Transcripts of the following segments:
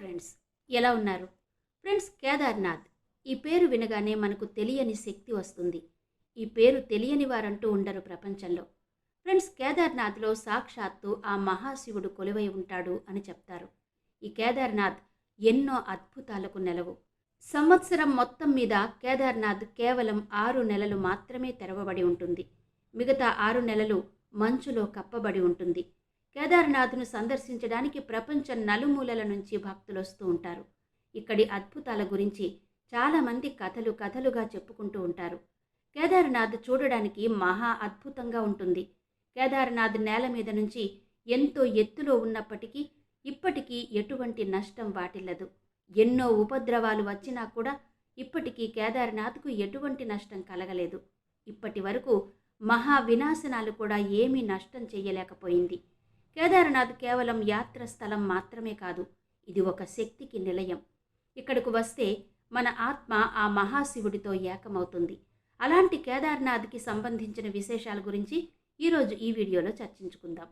Friends? ఎలా ఉన్నారు? Friends Kedarnath. ఈ పేరు వినగానే మనకు తెలియని శక్తి వస్తుంది. ఈ పేరు తెలియని వారంటూ ఉండరు ప్రపంచంలో. ఫ్రెండ్స్ కేదార్నాథ్లో సాక్షాత్తు ఆ మహాశివుడు కొలువై ఉంటాడు అని చెప్తారు. ఈ కేదార్నాథ్ ఎన్నో అద్భుతాలకు నెలవు. సంవత్సరం మొత్తం మీద కేదార్నాథ్ కేవలం ఆరు నెలలు మాత్రమే తెరవబడి ఉంటుంది. మిగతా ఆరు నెలలు మంచులో కప్పబడి ఉంటుంది. కేదార్నాథ్ను సందర్శించడానికి ప్రపంచం నలుమూలల నుంచి భక్తులు వస్తూ ఉంటారు. ఇక్కడి అద్భుతాల గురించి చాలామంది కథలు కథలుగా చెప్పుకుంటూ ఉంటారు. కేదార్నాథ్ చూడడానికి మహా అద్భుతంగా ఉంటుంది. కేదార్నాథ్ నేల మీద నుంచి ఎంతో ఎత్తులో ఉన్నప్పటికీ ఇప్పటికీ ఎటువంటి నష్టం వాటిల్లదు. ఎన్నో ఉపద్రవాలు వచ్చినా కూడా ఇప్పటికీ కేదార్నాథ్కు ఎటువంటి నష్టం కలగలేదు. ఇప్పటి వరకు మహా వినాశనాలు కూడా ఏమీ నష్టం చేయలేకపోయింది. కేదార్నాథ్ కేవలం యాత్ర స్థలం మాత్రమే కాదు ఇది ఒక శక్తికి నిలయం. ఇక్కడకు వస్తే మన ఆత్మ ఆ మహాశివుడితో ఏకమవుతుంది. అలాంటి కేదార్నాథ్కి సంబంధించిన విశేషాల గురించి ఈరోజు ఈ వీడియోలో చర్చించుకుందాం.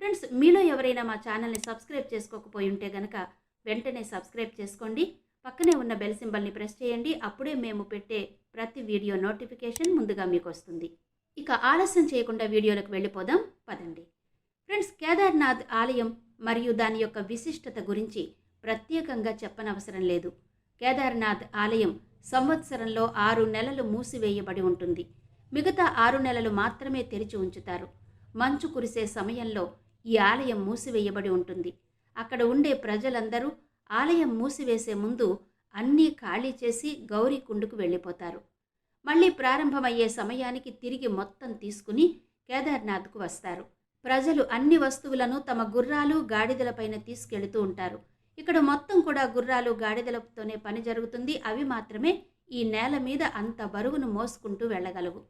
ఫ్రెండ్స్ మీలో ఎవరైనా మా ఛానల్ని సబ్స్క్రైబ్ చేసుకోకపోయి ఉంటే గనక వెంటనే సబ్స్క్రైబ్ చేసుకోండి. పక్కనే ఉన్న బెల్ సింబల్ని ప్రెస్ చేయండి. అప్పుడే మేము పెట్టే ప్రతి వీడియో నోటిఫికేషన్ ముందుగా మీకు వస్తుంది. ఇక ఆలస్యం చేయకుండా వీడియోలకు వెళ్ళిపోదాం. పదండి. ఫ్రెండ్స్ కేదార్నాథ్ ఆలయం మరియు దాని యొక్క విశిష్టత గురించి ప్రత్యేకంగా చెప్పనవసరం లేదు. కేదార్నాథ్ ఆలయం సంవత్సరంలో ఆరు నెలలు మూసివేయబడి ఉంటుంది. మిగతా ఆరు నెలలు మాత్రమే తెరిచి ఉంచుతారు. మంచు కురిసే సమయంలో ఈ ఆలయం మూసివేయబడి ఉంటుంది. అక్కడ ఉండే ప్రజలందరూ ఆలయం మూసివేసే ముందు అన్నీ ఖాళీ చేసి గౌరీ కుండుకు వెళ్ళిపోతారు. మళ్ళీ ప్రారంభమయ్యే సమయానికి తిరిగి మొత్తం తీసుకుని కేదార్నాథ్కు వస్తారు. ప్రజలు అన్ని వస్తువులను తమ గుర్రాలు గాడిదలపైన తీసుకెళుతూ ఉంటారు. ఇక్కడ మొత్తం కూడా గుర్రాలు గాడిదలతోనే పని జరుగుతుంది. అవి మాత్రమే ఈ నేల మీద అంత బరువును మోసుకుంటూ వెళ్ళగలవు.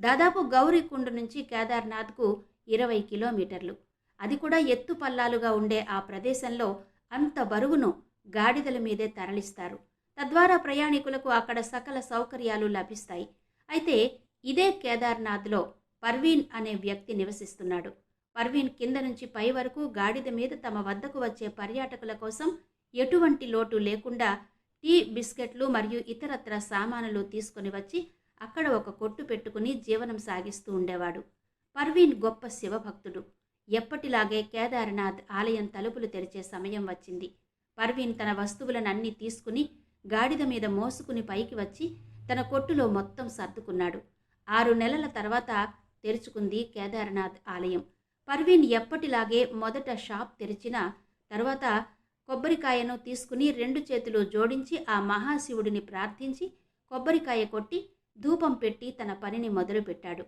దాదాపు గౌరీకుండ నుంచి కేదార్నాథ్కు ఇరవై కిలోమీటర్లు. అది కూడా ఎత్తు పల్లాలుగా ఉండే ఆ ప్రదేశంలో అంత బరువును గాడిదల మీదే తరలిస్తారు. తద్వారా ప్రయాణికులకు అక్కడ సకల సౌకర్యాలు లభిస్తాయి. అయితే ఇదే కేదార్నాథ్లో పర్వీన్ అనే వ్యక్తి నివసిస్తున్నాడు. పర్వీన్ కింద నుంచి పై వరకు గాడిద మీద తమ వద్దకు వచ్చే పర్యాటకుల కోసం ఎటువంటి లోటు లేకుండా టీ బిస్కెట్లు మరియు ఇతరత్ర సామానులు తీసుకుని వచ్చి అక్కడ ఒక కొట్టు పెట్టుకుని జీవనం సాగిస్తూ ఉండేవాడు. పర్వీన్ గొప్ప శివభక్తుడు. ఎప్పటిలాగే కేదార్నాథ్ ఆలయం తలుపులు తెరిచే సమయం వచ్చింది. పర్వీన్ తన వస్తువులనన్నీ తీసుకుని గాడిద మీద మోసుకుని పైకి వచ్చి తన కొట్టులో మొత్తం సర్దుకున్నాడు. ఆరు నెలల తర్వాత తెరుచుకుంది కేదార్నాథ్ ఆలయం. పర్వీన్ ఎప్పటిలాగే మొదట షాప్ తెరిచిన తర్వాత కొబ్బరికాయను తీసుకుని రెండు చేతులు జోడించి ఆ మహాశివుడిని ప్రార్థించి కొబ్బరికాయ కొట్టి ధూపం పెట్టి తన పనిని మొదలుపెట్టాడు.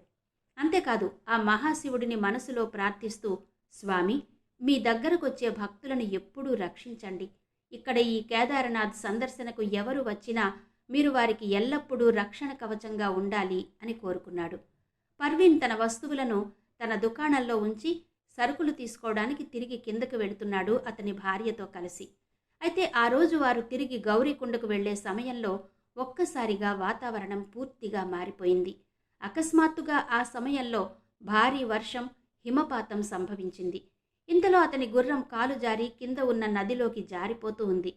అంతేకాదు ఆ మహాశివుడిని మనసులో ప్రార్థిస్తూ స్వామి మీ దగ్గరకొచ్చే భక్తులను ఎప్పుడూ రక్షించండి. ఇక్కడ ఈ కేదారనాథ్ సందర్శనకు ఎవరు వచ్చినా మీరు వారికి ఎల్లప్పుడూ రక్షణ కవచంగా ఉండాలి అని కోరుకున్నాడు. పర్వీన్ తన వస్తువులను తన దుకాణంలో ఉంచి సరుకులు తీసుకోవడానికి తిరిగి కిందకు వెళుతున్నాడు అతని భార్యతో కలిసి. అయితే ఆ రోజు వారు తిరిగి గౌరీకుండకు వెళ్ళే సమయంలో ఒక్కసారిగా వాతావరణం పూర్తిగా మారిపోయింది. అకస్మాత్తుగా ఆ సమయంలో భారీ వర్షం హిమపాతం సంభవించింది. ఇంతలో అతని గుర్రం కాలు జారి కింద ఉన్న నదిలోకి జారిపోతూ ఉంది.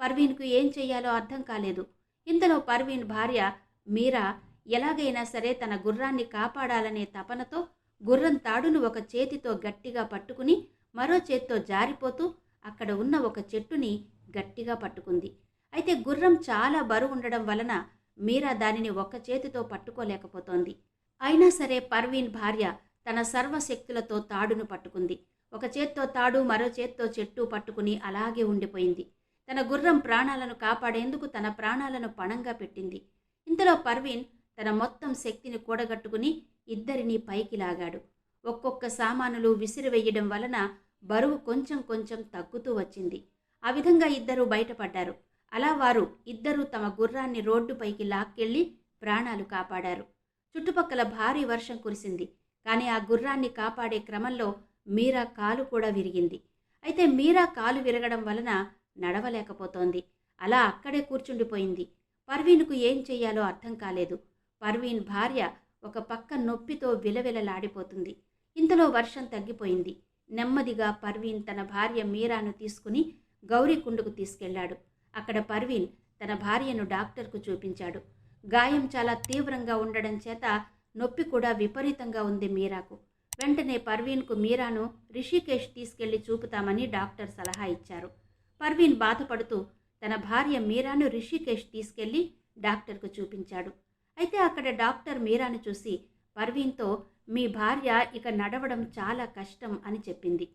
పర్వీన్కు ఏం చెయ్యాలో అర్థం కాలేదు. ఇంతలో పర్వీన్ భార్య మీరా ఎలాగైనా సరే తన గుర్రాన్ని కాపాడాలనే తపనతో గుర్రం తాడును ఒక చేతితో గట్టిగా పట్టుకుని మరో చేత్తో జారిపోతూ అక్కడ ఉన్న ఒక చెట్టుని గట్టిగా పట్టుకుంది. అయితే గుర్రం చాలా బరువు ఉండడం వలన మీరా దానిని ఒక చేతితో పట్టుకోలేకపోతోంది. అయినా సరే పర్వీన్ భార్య తన సర్వశక్తులతో తాడును పట్టుకుంది. ఒక చేత్తో తాడు మరో చేత్తో చెట్టు పట్టుకుని అలాగే ఉండిపోయింది. తన గుర్రం ప్రాణాలను కాపాడేందుకు తన ప్రాణాలను పణంగా పెట్టింది. ఇంతలో పర్వీన్ తన మొత్తం శక్తిని కూడగట్టుకుని ఇద్దరిని పైకి లాగాడు. ఒక్కొక్క సామానులు విసిరివేయడం వలన బరువు కొంచెం కొంచెం తగ్గుతూ వచ్చింది. ఆ విధంగా ఇద్దరు బయటపడ్డారు. అలా వారు ఇద్దరూ తమ గుర్రాన్ని రోడ్డుపైకి లాక్కెళ్ళి ప్రాణాలు కాపాడారు. చుట్టుపక్కల భారీ వర్షం కురిసింది. కానీ ఆ గుర్రాన్ని కాపాడే క్రమంలో మీరా కాలు కూడా విరిగింది. అయితే మీరా కాలు విరగడం వలన నడవలేకపోతోంది. అలా అక్కడే కూర్చుండిపోయింది. పర్వీన్కు ఏం చెయ్యాలో అర్థం కాలేదు. పర్వీన్ భార్య ఒక పక్క నొప్పితో విలవిలలాడిపోతుంది. ఇంతలో వర్షం తగ్గిపోయింది. నెమ్మదిగా పర్వీన్ తన భార్య మీరాను తీసుకుని గౌరీకుండకు తీసుకెళ్ళాడు. అక్కడ పర్వీన్ తన భార్యను డాక్టర్కు చూపించాడు. గాయం చాలా తీవ్రంగా ఉండడం చేత నొప్పి కూడా విపరీతంగా ఉంది మీరాకు. వెంటనే పర్వీన్కు మీరాను రిషికేష్ తీసుకెళ్ళి చూపుతామని డాక్టర్ సలహా ఇచ్చారు. పర్వీన్ బాధపడుతూ తన భార్య మీరాను రిషికేష్ తీసుకెళ్ళి డాక్టర్కు చూపించాడు. అయితే అక్కడ డాక్టర్ మీరాను చూసి పర్వీన్తో మీ భార్య ఇక నడవడం చాలా కష్టం అని చెప్పింది.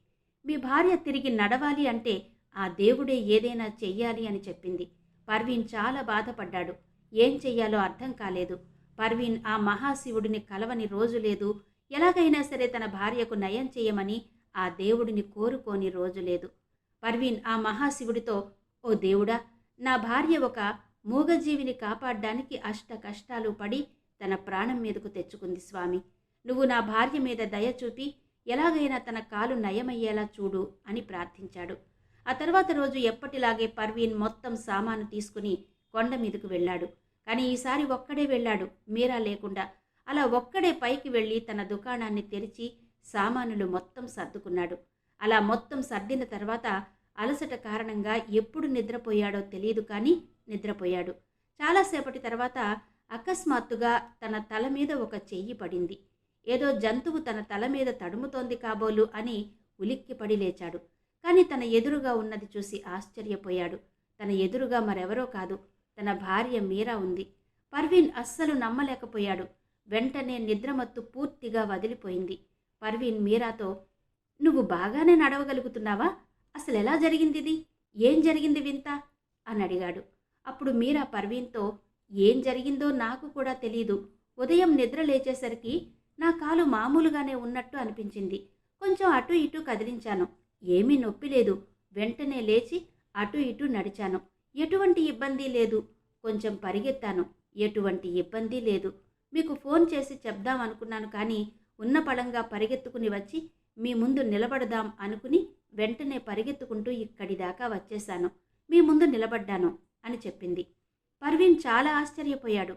మీ భార్య తిరిగి నడవాలి అంటే ఆ దేవుడే ఏదైనా చెయ్యాలి అని చెప్పింది. పర్వీన్ చాలా బాధపడ్డాడు. ఏం చెయ్యాలో అర్థం కాలేదు. పర్వీన్ ఆ మహాశివుడిని కలవని రోజు లేదు. ఎలాగైనా సరే తన భార్యకు నయం చేయమని ఆ దేవుడిని కోరుకోని రోజు లేదు. పర్వీన్ ఆ మహాశివుడితో ఓ దేవుడా నా భార్య ఒక మూగజీవిని కాపాడడానికి అష్ట కష్టాలు పడి తన ప్రాణం మీదకు తెచ్చుకుంది స్వామి. నువ్వు నా భార్య మీద దయ చూపి ఎలాగైనా తన కాలు నయమయ్యేలా చూడు అని ప్రార్థించాడు. ఆ తర్వాత రోజు ఎప్పటిలాగే పర్వీన్ మొత్తం సామాను తీసుకుని కొండ మీదకు వెళ్ళాడు. కానీ ఈసారి ఒక్కడే వెళ్ళాడు మీరా లేకుండా. అలా ఒక్కడే పైకి వెళ్ళి తన దుకాణాన్ని తెరిచి సామానులు మొత్తం సర్దుకున్నాడు. అలా మొత్తం సర్దిన తర్వాత అలసట కారణంగా ఎప్పుడు నిద్రపోయాడో తెలియదు కానీ నిద్రపోయాడు. చాలాసేపటి తర్వాత అకస్మాత్తుగా తన తల మీద ఒక చెయ్యి పడింది. ఏదో జంతువు తన తల మీద తడుముతోంది కాబోలు అని ఉలిక్కిపడి లేచాడు. కానీ తన ఎదురుగా ఉన్నది చూసి ఆశ్చర్యపోయాడు. తన ఎదురుగా మరెవరో కాదు. తన భార్య మీరా ఉంది. పర్వీన్ అస్సలు నమ్మలేకపోయాడు. వెంటనే నిద్రమత్తు పూర్తిగా వదిలిపోయింది. పర్వీన్ మీరాతో నువ్వు బాగానే నడవగలుగుతున్నావా? అసలు ఎలా జరిగింది ఇది ఏం జరిగింది వింత? అని అడిగాడు. అప్పుడు మీరా పర్వీన్తో ఏం జరిగిందో నాకు కూడా తెలియదు ఉదయం నిద్ర లేచేసరికి నా కాలు మామూలుగానే ఉన్నట్టు అనిపించింది. కొంచెం అటు ఇటు కదిలించాను. ఏమీ నొప్పి లేదు. వెంటనే లేచి అటు ఇటు నడిచాను. ఎటువంటి ఇబ్బంది లేదు. కొంచెం పరిగెత్తాను. ఎటువంటి ఇబ్బంది లేదు. మీకు ఫోన్ చేసి చెప్దాం అనుకున్నాను కానీ ఉన్న పళంగా పరిగెత్తుకుని వచ్చి మీ ముందు నిలబడదాం అనుకుని వెంటనే పరిగెత్తుకుంటూ ఇక్కడి దాకా వచ్చేశాను. మీ ముందు నిలబడ్డాను. అని చెప్పింది. పర్వీన్ చాలా ఆశ్చర్యపోయాడు.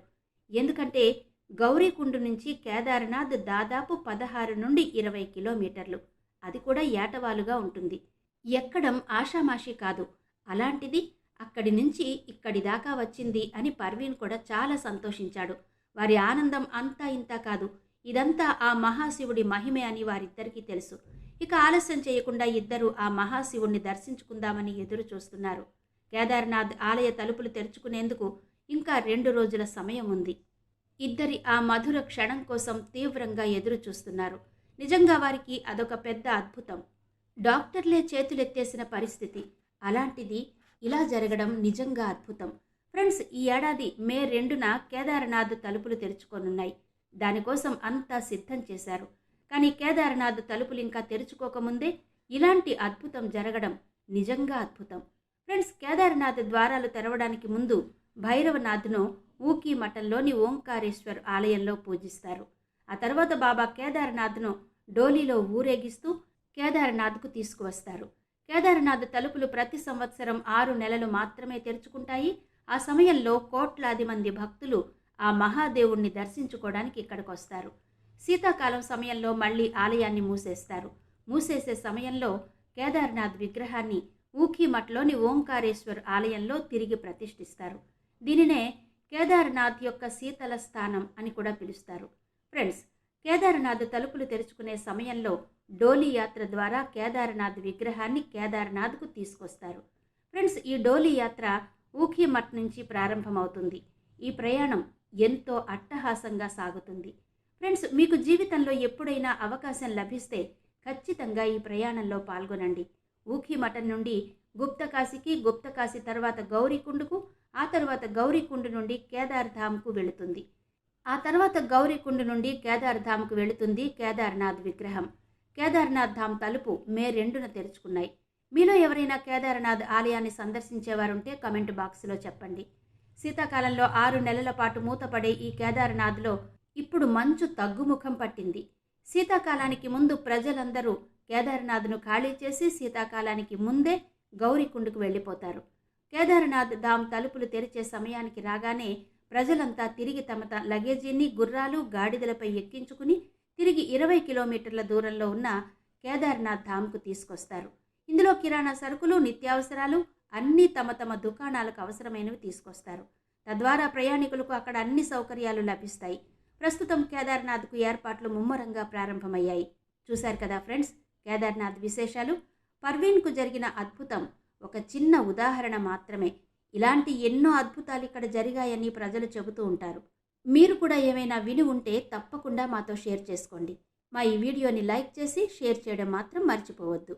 ఎందుకంటే గౌరీకుండు నుంచి కేదార్నాథ్ దాదాపు పదహారు నుండి ఇరవై కిలోమీటర్లు. అది కూడా ఏటవాలుగా ఉంటుంది. ఎక్కడం ఆషామాషి కాదు. అలాంటిది అక్కడి నుంచి ఇక్కడి దాకా వచ్చింది అని పర్వీన్ కూడా చాలా సంతోషించాడు. వారి ఆనందం అంతా ఇంత కాదు. ఇదంతా ఆ మహాశివుడి మహిమే అని వారిద్దరికీ తెలుసు. ఇక ఆలస్యం చేయకుండా ఇద్దరు ఆ మహాశివుణ్ణి దర్శించుకుందామని ఎదురు చూస్తున్నారు కేదార్నాథ్ ఆలయ తలుపులు తెరుచుకునేందుకు ఇంకా రెండు రోజుల సమయం ఉంది. ఇద్దరి ఆ మధుర క్షణం కోసం తీవ్రంగా ఎదురు చూస్తున్నారు నిజంగా వారికి అదొక పెద్ద అద్భుతం. డాక్టర్లే చేతులెత్తేసిన పరిస్థితి. అలాంటిది ఇలా జరగడం నిజంగా అద్భుతం. ఫ్రెండ్స్ ఈ ఏడాది మే రెండున కేదార్నాథ్ తలుపులు తెరుచుకోనున్నాయి. దానికోసం అంతా సిద్ధం చేశారు. కానీ కేదార్నాథ్ తలుపులు ఇంకా తెరుచుకోకముందే ఇలాంటి అద్భుతం జరగడం నిజంగా అద్భుతం. ఫ్రెండ్స్ కేదార్నాథ్ ద్వారాలు తెరవడానికి ముందు భైరవనాథ్ను ఊకీ మఠంలోని ఓంకారేశ్వర్ ఆలయంలో పూజిస్తారు. ఆ తర్వాత బాబా కేదార్నాథ్ను డోలీలో ఊరేగిస్తూ కేదార్నాథ్కు తీసుకువస్తారు. కేదార్నాథ్ తలుపులు ప్రతి సంవత్సరం ఆరు నెలలు మాత్రమే తెరుచుకుంటాయి. ఆ సమయంలో కోట్లాది మంది భక్తులు ఆ మహాదేవుణ్ణి దర్శించుకోవడానికి ఇక్కడికి వస్తారు. శీతాకాలం సమయంలో మళ్ళీ ఆలయాన్ని మూసేస్తారు. మూసేసే సమయంలో కేదార్నాథ్ విగ్రహాన్ని ఊఖీమఠ్లోని ఓంకారేశ్వర్ ఆలయంలో తిరిగి ప్రతిష్ఠిస్తారు. దీనినే కేదార్నాథ్ యొక్క శీతల స్థానం అని కూడా పిలుస్తారు. ఫ్రెండ్స్ కేదార్నాథ్ తలుపులు తెరుచుకునే సమయంలో డోలీ యాత్ర ద్వారా కేదార్నాథ్ విగ్రహాన్ని కేదార్నాథ్కు తీసుకొస్తారు. ఫ్రెండ్స్ ఈ డోలీ యాత్ర ఊఖీమఠ్ నుంచి ప్రారంభమవుతుంది. ఈ ప్రయాణం ఎంతో అట్టహాసంగా సాగుతుంది. ఫ్రెండ్స్ మీకు జీవితంలో ఎప్పుడైనా అవకాశం లభిస్తే ఖచ్చితంగా ఈ ప్రయాణంలో పాల్గొనండి. ఊఖీమఠం నుండి గుప్తకాశీకి గుప్తకాశీ తర్వాత గౌరీకుండుకు ఆ తర్వాత గౌరీకుండు నుండి కేదార్ధామ్కు వెళుతుంది. ఆ తర్వాత గౌరీకుండు నుండి కేదార్ధామ్కు వెళుతుంది కేదార్నాథ్ విగ్రహం. కేదార్నాథ్ ధామ్ తలుపు మే రెండున తెరుచుకున్నాయి. మీలో ఎవరైనా కేదార్నాథ్ ఆలయాన్ని సందర్శించేవారుంటే కమెంట్ బాక్స్లో చెప్పండి. శీతాకాలంలో ఆరు నెలల పాటు మూతపడే ఈ కేదార్నాథ్లో ఇప్పుడు మంచు తగ్గుముఖం పట్టింది. శీతాకాలానికి ముందు ప్రజలందరూ కేదార్నాథ్ను ఖాళీ చేసి శీతాకాలానికి ముందే గౌరీకుండుకు వెళ్ళిపోతారు. కేదార్నాథ్ ధామ్ తలుపులు తెరిచే సమయానికి రాగానే ప్రజలంతా తిరిగి తమ త లగేజీని గుర్రాలు గాడిదలపై ఎక్కించుకుని తిరిగి ఇరవై కిలోమీటర్ల దూరంలో ఉన్న కేదార్నాథ్ ధామ్కు తీసుకొస్తారు. ఇందులో కిరాణా సరుకులు నిత్యావసరాలు అన్నీ తమ తమ దుకాణాలకు అవసరమైనవి తీసుకొస్తారు. తద్వారా ప్రయాణికులకు అక్కడ అన్ని సౌకర్యాలు లభిస్తాయి. ప్రస్తుతం కేదార్నాథ్కు ఏర్పాట్లు ముమ్మరంగా ప్రారంభమయ్యాయి. చూశారు కదా ఫ్రెండ్స్? కేదార్నాథ్ విశేషాలు. పర్వీన్కు జరిగిన అద్భుతం ఒక చిన్న ఉదాహరణ మాత్రమే. ఇలాంటి ఎన్నో అద్భుతాలు ఇక్కడ జరిగాయని ప్రజలు చెబుతూ ఉంటారు. మీరు కూడా ఏమైనా విని ఉంటే తప్పకుండా మాతో షేర్ చేసుకోండి. మా ఈ వీడియోని లైక్ చేసి షేర్ చేయడం మాత్రం మర్చిపోవద్దు.